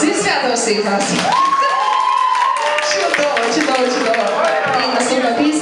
Зі святом всіх нас! Чудово, чудово, чудово. І наступна пісня.